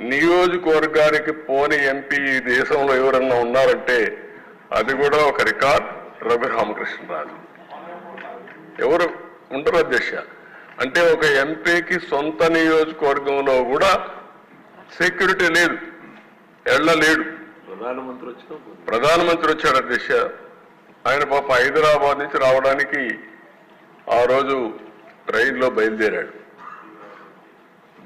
నియోజకవర్గానికి పోని ఎంపీ ఈ దేశంలో ఎవరన్నా ఉన్నారంటే అది కూడా ఒక రికార్డ్ రఘు రామకృష్ణరాజు. ఎవరు ఉండరు అధ్యక్ష. అంటే ఒక ఎంపీకి సొంత నియోజకవర్గంలో కూడా సెక్యూరిటీ లేదు ఎళ్ళలేడు ప్రధానమంత్రి వచ్చిన ప్రధానమంత్రి వచ్చాడు అధ్యక్ష. ఆయన పాప హైదరాబాద్ నుంచి రావడానికి ఆ రోజు ట్రైన్లో బయలుదేరాడు.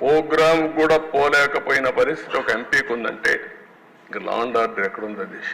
ప్రోగ్రామ్ కూడా పోలేకపోయిన పరిస్థితి ఒక ఎంపీకి ఉందంటే ఇంక లాండ్ ఆర్డర్ ఎక్కడుందో దిశ